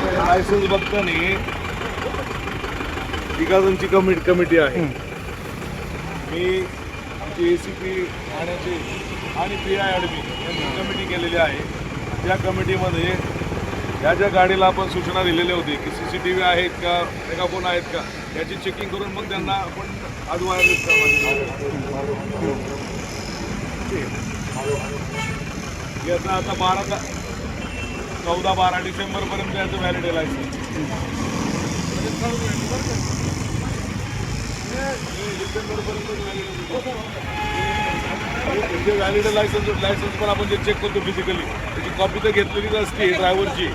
Licence बघताना तिघाजणची committee committee आहे. मी आमची ए सी पी ठाण्याचे आणि पी आय ॲडमिन यांची कमिटी केलेली आहे. त्या कमिटीमध्ये या ज्या गाडीला आपण सूचना दिलेल्या होती की सी सी टी व्ही आहेत का मेगाफोन आहेत का याची चेकिंग करून मग त्यांना आपण आज करणार याचा आता बारा चौदा बारा डिसेंबरपर्यंत याचं व्हॅलिड आहे लायसन्स जे व्हॅलिड लायसन्स लायसन्स पण आपण जे चेक करतो फिजिकली त्याची कॉपी तर घेतलेलीच असते ड्रायव्हरची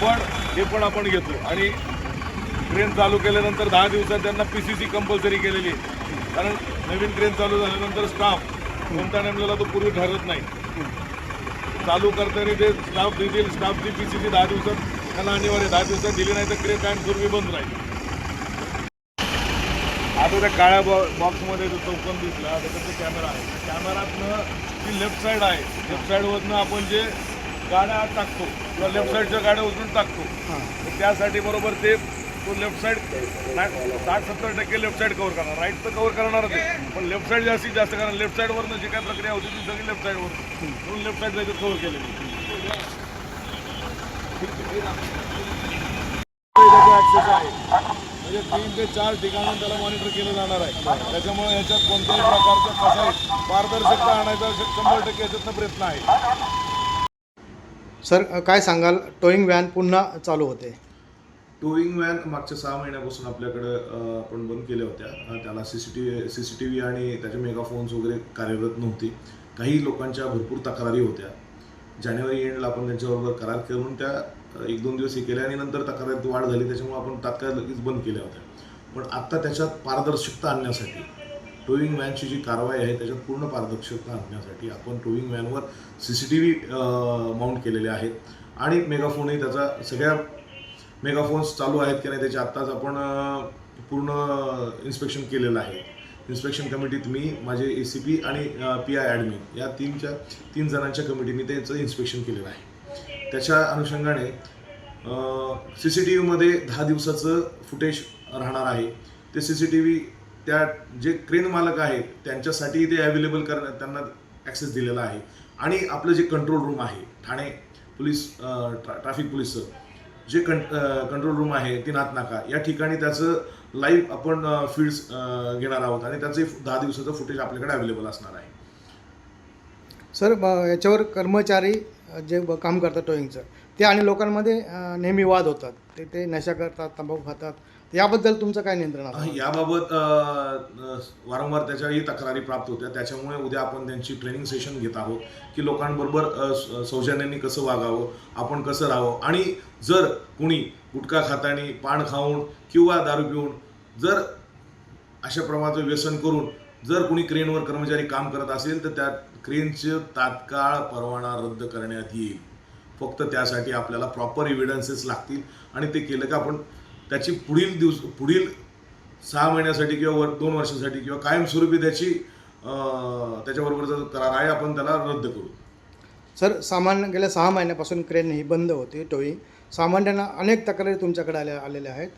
पण हे पण आपण घेतो आणि ट्रेन चालू केल्यानंतर दहा दिवसात त्यांना पी सी सी कंपल्सरी केलेली आहे. कारण नवीन ट्रेन चालू झाल्यानंतर स्टाफ कोणता नेमलेला तो पूर्वी ठरत नाही. चालू करताना ते स्टाफ देतील स्टाफची पी सी सी दहा दिवसात त्यांना अनिवार्य दहा दिवसात दिली नाही तर क्रे कायमस्वरूपी बंद राहील. आता त्या काळ्या बॉ बॉक्समध्ये जो चौकन दिसला त्याच्यात ते कॅमेरा आहे. कॅमेरातनं जी लेफ्ट साईड आहे लेफ्ट साईडवरनं आपण जे गाड्या टाकतो किंवा लेफ्ट साईडच्या गाड्या उचलून टाकतो तर त्यासाठी बरोबर ते तो लेफ्ट साईड साठ सत्तर टक्के लेफ्ट साईड कव्हर करणार. राईट तर कव्हर करणारच आहे. पण लेफ्ट साईड जास्तीत जास्त कारण लेफ्ट साईडवरनं जी काय प्रक्रिया होती ती सगळी लेफ्ट साईडवर म्हणून लेफ्ट साईड जायचं कव्हर केलेली. म्हणजे तीन ते चार ठिकाणून त्याला मॉनिटर केलं जाणार आहे. त्याच्यामुळे याच्यात कोणत्याही प्रकारचं कसं पारदर्शकता आणायचा शंभर टक्के याच्यातनं प्रयत्न आहे. सर काय सांगाल? टोईंग व्हॅन पुन्हा चालू होते. टोईंग व्हॅन मागच्या सहा महिन्यापासून आपल्याकडे आपण बंद केल्या होत्या. त्याला C C T V C C T V आणि त्याचे मेगाफोन्स वगैरे कार्यरत नव्हती. काही लोकांच्या भरपूर तक्रारी होत्या. जानेवारी एंडला आपण त्यांच्याबरोबर करार करून त्या एक दोन दिवस हे केल्या आणि नंतर तक्रारीत वाढ झाली. त्याच्यामुळे आपण तात्काळ लगेच बंद केल्या होत्या. पण आत्ता त्याच्यात पारदर्शकता आणण्यासाठी टोईंग व्हॅनची जी कारवाई आहे त्याच्यात पूर्ण पारदर्शकता आणण्यासाठी आपण towing व्हॅनवर C C T V mount केलेले आहेत. आणि मेगाफोनही त्याचा सगळ्या मेगाफोन्स चालू आहेत की नाही त्याची आत्ताच आपण पूर्ण इन्स्पेक्शन केलेलं आहे. इन्स्पेक्शन कमिटीत मी माझे ए सी पी आणि पी आय ॲडमिन या तीनच्या तीन जणांच्या कमिटीने त्याचं इन्स्पेक्शन केलेलं आहे. त्याच्या अनुषंगाने सी सी टी व्हीमध्ये दहा दिवसाचं फुटेज राहणार आहे. ते सी सी टी व्ही त्या जे क्रेन मालक आहेत त्यांच्यासाठी ते अवेलेबल कर त्यांना ॲक्सेस दिलेला आहे. आणि आपलं जे कंट्रोल रूम आहे ठाणे पोलीस ट्रा ट्रॅफिक पोलीसचं जे कं कंट्रोल रूम आहे तीनाथ नाका. या ठिकाणी त्याचं लाईव्ह आपण फीड्स घेणार आहोत आणि त्याचे दहा दिवसाचं फुटेज आपल्याकडे अवेलेबल असणार आहे. सर याच्यावर कर्मचारी जे काम करतात टोईंगचं ते आणि लोकांमध्ये नेहमी वाद होतात. ते ते नशा करतात तंबाखू खातात याबद्दल तुमचं काय नियंत्रण आहे? याबाबत वारंवार त्याच्याही तक्रारी प्राप्त होत्या. त्याच्यामुळे उद्या आपण त्यांची ट्रेनिंग सेशन घेत आहोत की लोकांबरोबर अ, सौजन्याने कसं वागावं आपण कसं राहावं. आणि जर कुणी गुटखा खातानी पान खाऊन किंवा दारू पिऊन जर अशा प्रमाणाचं व्यसन करून जर कोणी क्रेनवर कर्मचारी काम करत असेल तर त्या क्रेनचे तात्काळ परवाना रद्द करण्यात येईल. फक्त त्यासाठी आपल्याला प्रॉपर एव्हिडन्सेस लागतील आणि ते केलं का आपण त्याची पुढील दिवस पुढील सहा महिन्यासाठी किंवा वर दोन वर्षासाठी किंवा कायमस्वरूपी त्याची त्याच्याबरोबरचा जो करार आहे आपण त्याला रद्द करू. सर सामान्य गेल्या सहा महिन्यापासून क्रेन ही बंद होती टोई सामान्यांना अनेक तक्रारी तुमच्याकडे आल्या आलेल्या आहेत.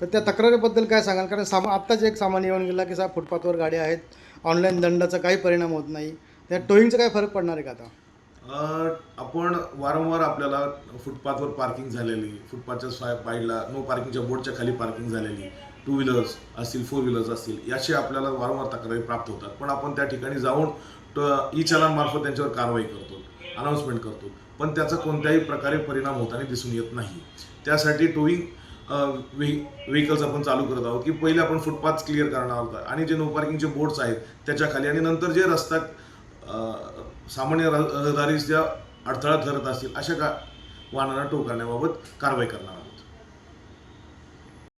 तर त्या तक्रारीबद्दल काय सांगाल? कारण सामा आत्ताच एक सामान येऊन गेला की साहेब फुटपाथवर गाड्या आहेत. ऑनलाईन दंडाचा काही परिणाम होत नाही. त्या टोईंगचा काय फरक पडणार आहे का आता? आपण वारंवार आपल्याला फुटपाथवर पार्किंग झालेली फुटपाथच्या साय नो पार्किंगच्या बोर्डच्या खाली पार्किंग झालेली टू व्हीलर्स असतील फोर व्हीलर्स असतील याची आपल्याला वारंवार तक्रारी प्राप्त होतात. पण आपण त्या ठिकाणी जाऊन ई चलनमार्फत त्यांच्यावर कारवाई करतो अनाऊन्समेंट करतो. पण त्याचा कोणत्याही प्रकारे परिणाम होताना दिसून येत नाही. त्यासाठी टोईंग व्हेकल्स आपण चालू करत आहोत की पहिले आपण फुटपाथ क्लिअर करणार आहोत. आणि जे नो पार्किंगचे बोर्ड्स आहेत त्याच्याखाली आणि नंतर जे रस्ता सामान्य रहदारीस ज्या अडथळा ठरत असतील अशा का वाहनांना टो करण्याबाबत कारवाई करणार आहोत?